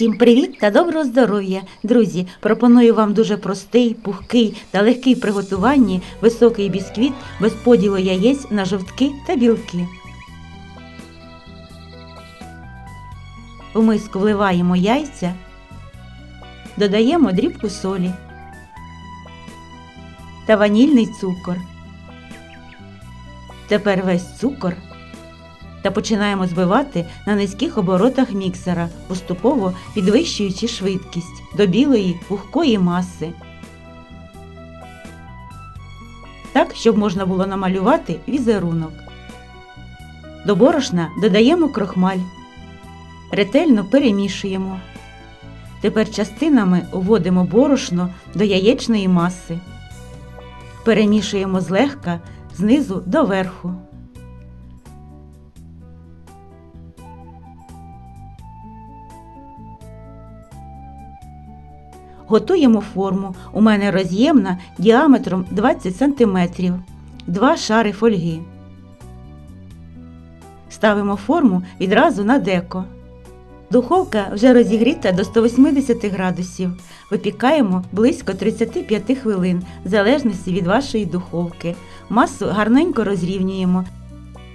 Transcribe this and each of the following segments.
Всім привіт та доброго здоров'я! Друзі, пропоную вам дуже простий, пухкий та легкий приготуванні високий бісквіт без поділу яєць на жовтки та білки. У миску вливаємо яйця, додаємо дрібку солі та ванільний цукор. Тепер весь цукор та починаємо збивати на низьких оборотах міксера, поступово підвищуючи швидкість до білої пухкої маси. Так, щоб можна було намалювати візерунок. До борошна додаємо крохмаль. Ретельно перемішуємо. Тепер частинами вводимо борошно до яєчної маси. Перемішуємо злегка знизу до верху. Готуємо форму. У мене роз'ємна діаметром 20 см. Два шари фольги. Ставимо форму відразу на деко. Духовка вже розігріта до 180 градусів. Випікаємо близько 35 хвилин, в залежності від вашої духовки. Масу гарненько розрівнюємо.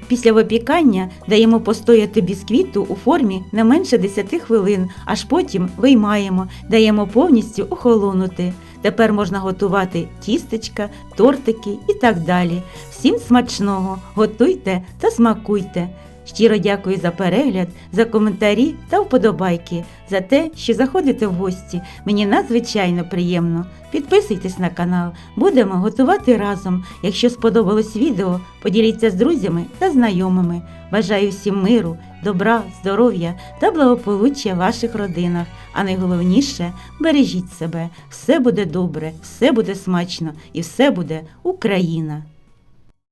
Після випікання даємо постояти бісквіту у формі не менше 10 хвилин, аж потім виймаємо, даємо повністю охолонути. Тепер можна готувати тістечка, тортики і так далі. Всім смачного! Готуйте та смакуйте! Щиро дякую за перегляд, за коментарі та вподобайки, за те, що заходите в гості. Мені надзвичайно приємно. Підписуйтесь на канал, будемо готувати разом. Якщо сподобалось відео, поділіться з друзями та знайомими. Бажаю всім миру, добра, здоров'я та благополуччя в ваших родинах. А найголовніше бережіть себе. Все буде добре, все буде смачно і все буде Україна!